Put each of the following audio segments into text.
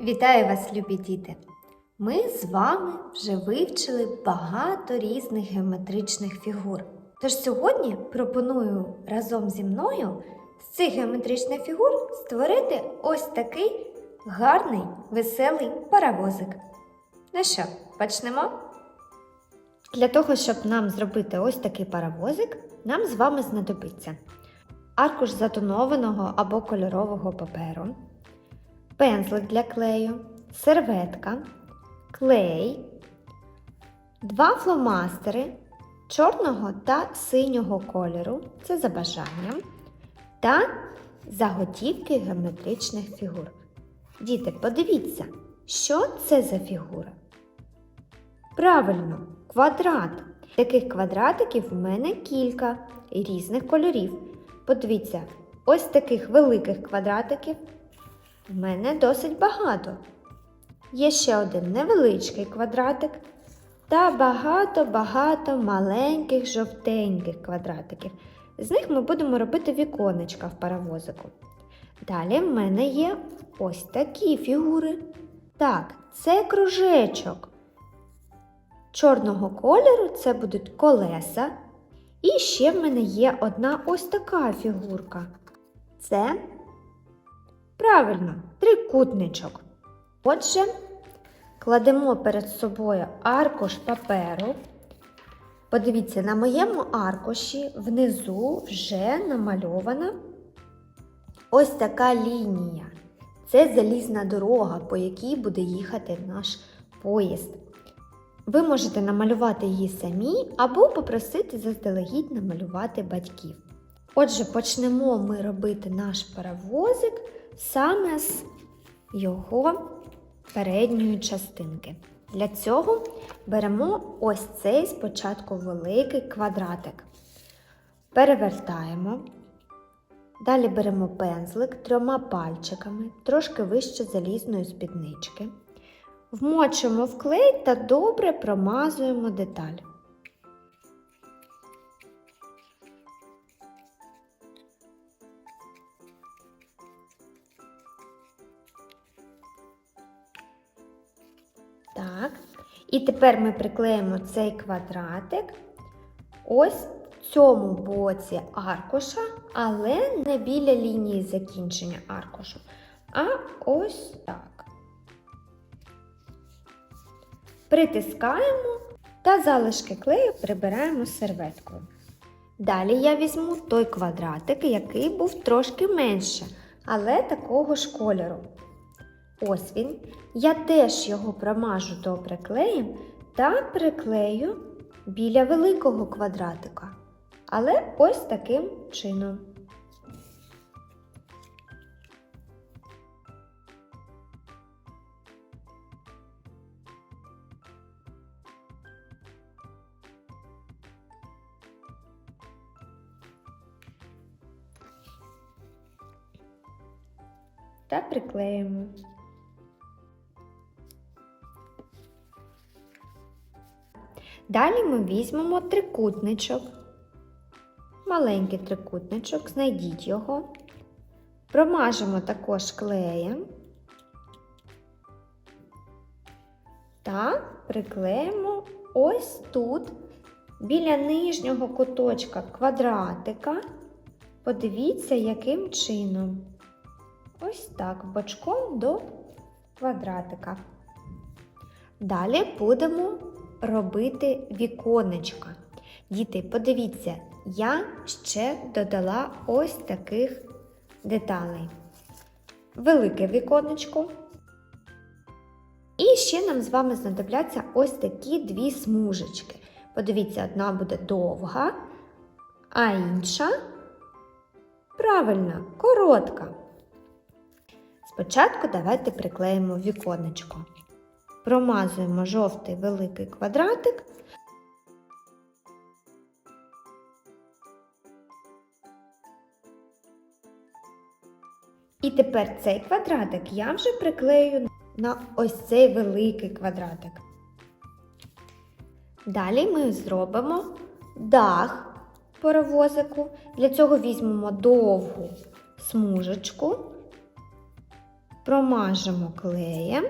Вітаю вас, любі діти! Ми з вами вже вивчили багато різних геометричних фігур. Тож сьогодні пропоную разом зі мною з цих геометричних фігур створити ось такий гарний веселий паровозик. Ну що, почнемо? Для того, щоб нам зробити ось такий паровозик, нам з вами знадобиться аркуш затонованого або кольорового паперу, пензлик для клею, серветка, клей, два фломастери чорного та синього кольору це за бажанням, та заготівки геометричних фігур. Діти, подивіться, що це за фігура? Правильно, квадрат. Таких квадратиків в мене кілька різних кольорів. Подивіться, ось таких великих квадратиків в мене досить багато. Є ще один невеличкий квадратик та багато-багато маленьких жовтеньких квадратиків. З них ми будемо робити віконечка в паровозику. Далі в мене є ось такі фігури. Так, це кружечок. Чорного кольору це будуть колеса. І ще в мене є одна ось така фігурка. Це правильно трикутничок. Отже, кладемо перед собою аркуш паперу. Подивіться, на моєму аркуші внизу вже намальована ось така лінія. Це залізна дорога, по якій буде їхати наш поїзд. Ви можете намалювати її самі або попросити заздалегідь намалювати батьків. Отже, почнемо ми робити наш паровозик саме з його передньої частинки. Для цього беремо ось цей спочатку великий квадратик. Перевертаємо. Далі беремо пензлик трьома пальчиками, трошки вище залізної спіднички. Вмочимо в клей та добре промазуємо деталь. Так. І тепер ми приклеїмо цей квадратик ось в цьому боці аркуша, але не біля лінії закінчення аркушу, а ось так. Притискаємо та залишки клею прибираємо серветкою. Далі я візьму той квадратик, який був трошки менше, але такого ж кольору. Ось він. Я теж його промажу добре клеєм та приклею біля великого квадратика. Але ось таким чином. Та приклеїмо. Далі ми візьмемо трикутничок, маленький трикутничок, знайдіть його, промажемо також клеєм та приклеїмо ось тут, біля нижнього куточка квадратика. Подивіться, яким чином. Ось так, бочком до квадратика. Далі будемо робити віконечка. Діти, подивіться, я ще додала ось таких деталей. Велике віконечко. І ще нам з вами знадобляться ось такі дві смужечки. Подивіться, одна буде довга, а інша правильно, коротка. Спочатку давайте приклеїмо віконечко. Промазуємо жовтий великий квадратик. І тепер цей квадратик я вже приклею на ось цей великий квадратик. Далі ми зробимо дах паровозику. Для цього візьмемо довгу смужечку промажемо клеєм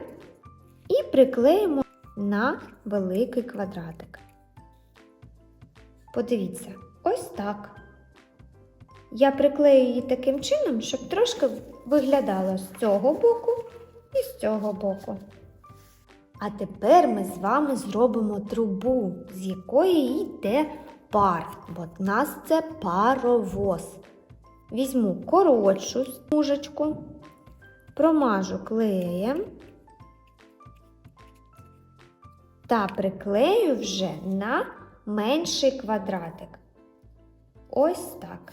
і приклеїмо на великий квадратик. Подивіться, ось так. Я приклею її таким чином, щоб трошки виглядало з цього боку і з цього боку. А тепер ми з вами зробимо трубу, з якої йде пар, бо в нас це паровоз. Візьму коротшу смужечку, промажу клеєм та приклею вже на менший квадратик. Ось так.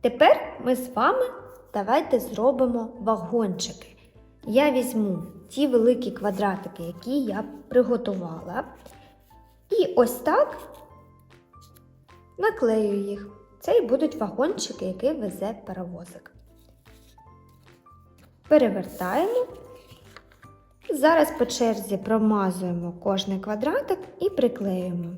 Тепер ми з вами давайте зробимо вагончики. Я візьму ті великі квадратики, які я приготувала. І ось так наклею їх. Це і будуть вагончики, які везе паровозик. Перевертаємо. Зараз по черзі промазуємо кожний квадратик і приклеюємо.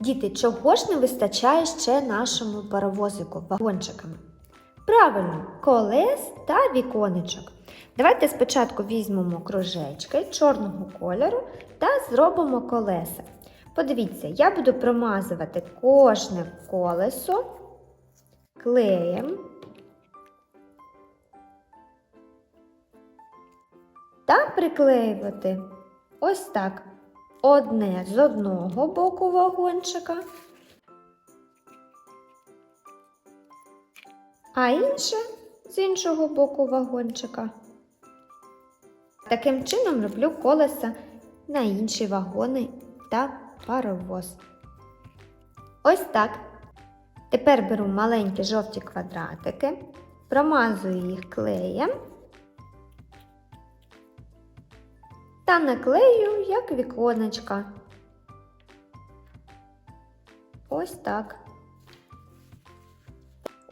Діти, чого ж не вистачає ще нашому паровозику вагончикам? Правильно, колес та віконечок. Давайте спочатку візьмемо кружечки чорного кольору та зробимо колеса. Подивіться, я буду промазувати кожне колесо клеєм та приклеювати ось так. Одне з одного боку вагончика, а інше з іншого боку вагончика. Таким чином роблю колеса на інші вагони та паровоз. Ось так. Тепер беру маленькі жовті квадратики, промазую їх клеєм та наклею як віконечка. Ось так.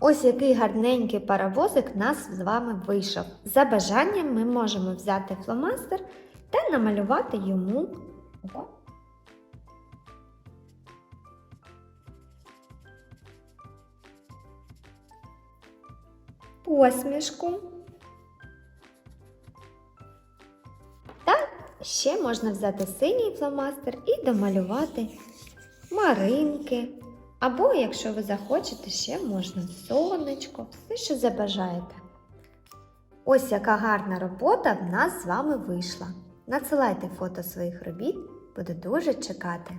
Ось який гарненький паровозик нас з вами вийшов. За бажанням ми можемо взяти фломастер та намалювати йому посмішку. Ще можна взяти синій фломастер і домалювати маринки. Або, якщо ви захочете, ще можна сонечко, все, що забажаєте. Ось яка гарна робота в нас з вами вийшла. Надсилайте фото своїх робіт, буду дуже чекати.